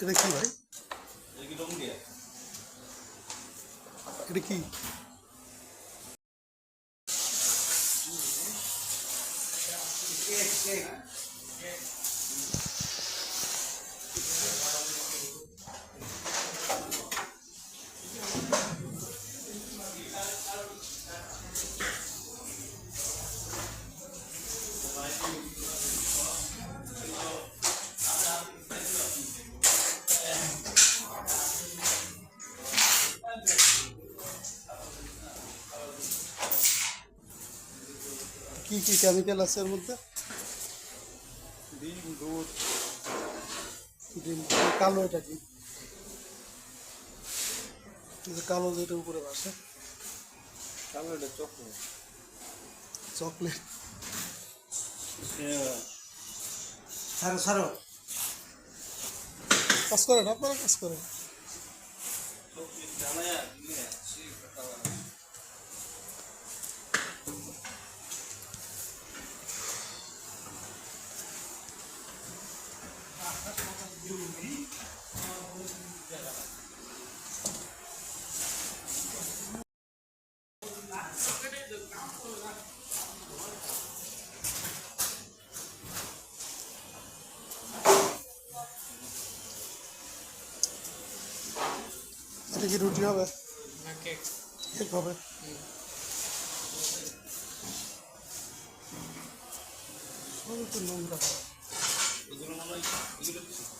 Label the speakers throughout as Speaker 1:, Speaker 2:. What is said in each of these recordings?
Speaker 1: এটা কি ভাই? এটা কি কি কি কেমিক্যাল আছে এর মধ্যে?
Speaker 2: ডিম দুধ।
Speaker 1: ডিম কালো এটা কি? কালো যেটা উপরে ভাসে।
Speaker 2: কালো এটা চকলেট
Speaker 1: চকলেট
Speaker 2: সারো সারো
Speaker 1: কাজ করেন আপনারা কাজ করেন। এটা কি রুটি হবে? কেক হবে? সবই তো নোংরা
Speaker 2: এগুলো এগুলো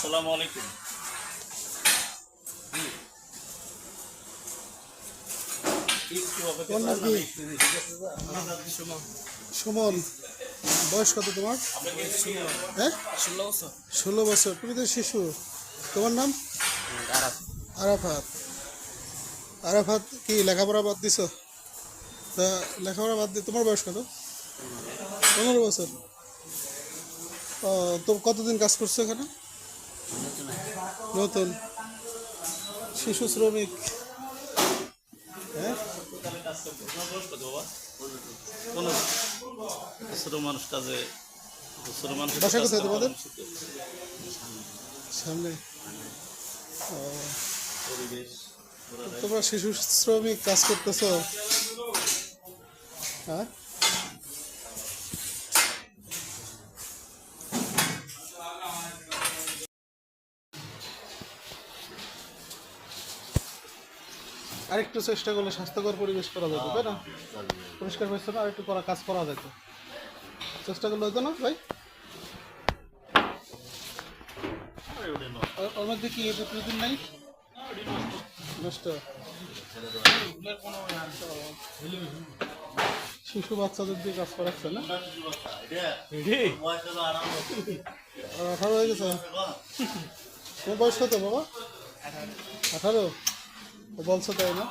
Speaker 2: আসসালামু আলাইকুম।
Speaker 1: তোমার নাম কি? সুমন। বয়স কত তোমার? হ্যাঁ?
Speaker 2: ষোলো বছর।
Speaker 1: তুমি তো শিশু। তোমার নাম? আরাফাত। আরাফাত কি লেখাপড়া বাদ দিছ? তা লেখাপড়া বাদ দিয়ে তোমার বয়স কত? পনেরো বছর। ও তো কতদিন কাজ করছ এখানে? নতুন। শিশু শ্রমিক। হ্যাঁ?
Speaker 2: মানুষ কাজে ছোট মানুষ
Speaker 1: বাসা কোথায় তোমাদের? সামনে। তোমরা শিশু শ্রমিক কাজ করতেছ? হ্যাঁ? আরেকটু চেষ্টা করলে স্বাস্থ্যকর পরিবেশ করা যেত তাই না? পরিষ্কার পরিচ্ছন্ন আরেকটু করা কাজ করা যেত চেষ্টা করলে হতো না ভাই? ওর- মধ্যে কি এটা প্রতিদিন নাই? নষ্ট। শিশু বাচ্চাদের দিয়ে কাজ করাচ্ছে না? আঠারো হয়ে গেছে। তোমার বয়স কত বাবা? আঠারো? বলছো তাই না?